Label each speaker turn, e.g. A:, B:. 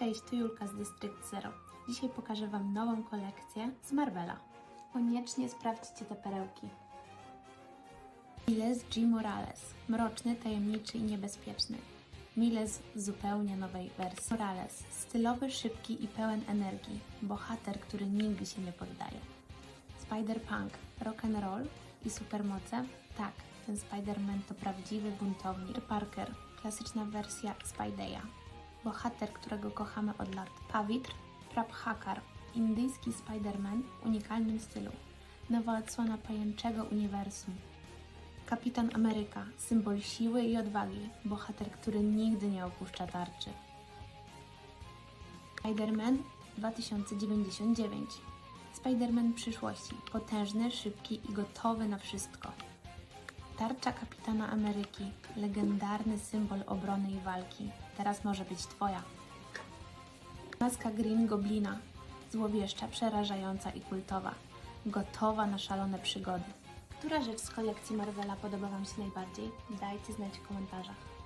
A: Cześć, tu Julka z District Zero. Dzisiaj pokażę Wam nową kolekcję z Marvela. Koniecznie sprawdźcie te perełki. Miles G. Morales. Mroczny, tajemniczy i niebezpieczny. Miles zupełnie nowej wersji. Morales. Stylowy, szybki i pełen energii. Bohater, który nigdy się nie poddaje. Spider-Punk. Rock and roll i supermoce? Tak, ten Spider-Man to prawdziwy buntownik. Parker. Klasyczna wersja Spideya. Bohater, którego kochamy od lat. Pawitr. Prabhakar. Indyjski Spider-Man w unikalnym stylu. Nowa odsłona pajęczego uniwersum. Kapitan Ameryka, symbol siły i odwagi, bohater, który nigdy nie opuszcza tarczy. Spider-Man 2099 Spider-Man przyszłości, potężny, szybki i gotowy na wszystko. Tarcza Kapitana Ameryki, legendarny symbol obrony i walki, teraz może być Twoja. Maska Green Goblina, złowieszcza, przerażająca i kultowa, gotowa na szalone przygody. Która rzecz z kolekcji Marvela podoba Wam się najbardziej? Dajcie znać w komentarzach.